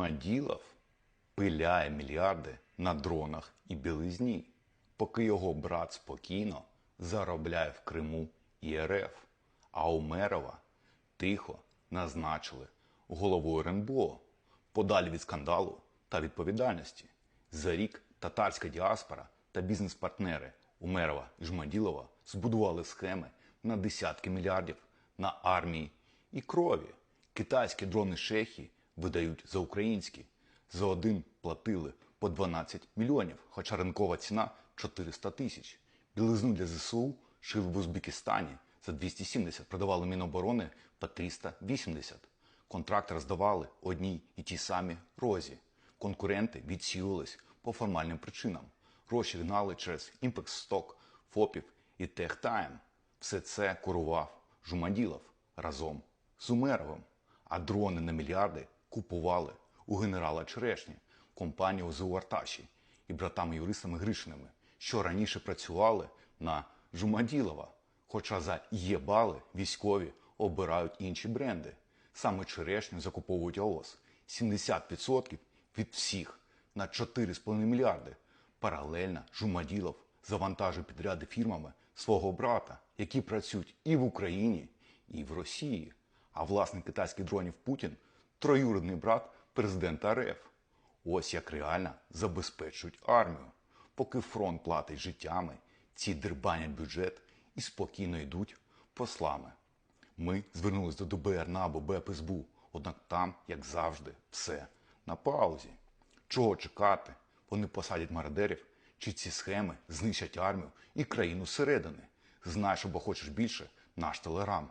Жумаділов пиляє мільярди на дронах і білизні, поки його брат спокійно заробляє в Криму і РФ, а Умерова тихо назначили головою РНБО подалі від скандалу та відповідальності. За рік татарська діаспора та бізнес-партнери Умерова і Жмаділова збудували схеми на десятки мільярдів на армії і крові. Китайські дрони шехи видають за українські. За один платили по 12 мільйонів, хоча ринкова ціна 400 тисяч. Білизну для ЗСУ шили в Узбекистані за 270, продавали Міноборони по 380. Контракт роздавали одній і ті самі розі. Конкуренти відсіювались по формальним причинам. Гроші гнали через Імпекс-сток, ФОПів і Техтайм. Все це курував Жумаділов разом з Умеровим. А дрони на мільярди купували у генерала Черешні, компанії ОЗУ Арташі і братами-юристами Гришиними, що раніше працювали на Жумаділова. Хоча за єбали військові обирають інші бренди. Саме черешню закуповують АОС. 70% від всіх на 4,5 мільярди. Паралельно Жумаділов завантажує підряди фірмами свого брата, які працюють і в Україні, і в Росії. А власник китайських дронів Путін троюрідний брат президента РФ. Ось як реально забезпечують армію. Поки фронт платить життями, ці дербанять бюджет і спокійно йдуть послами. Ми звернулись до ДБР, НАБУ, БПСБУ, однак там, як завжди, все на паузі. Чого чекати? Вони посадять мародерів, чи ці схеми знищать армію і країну зсередини. Знаєш або хочеш більше, наш телеграм.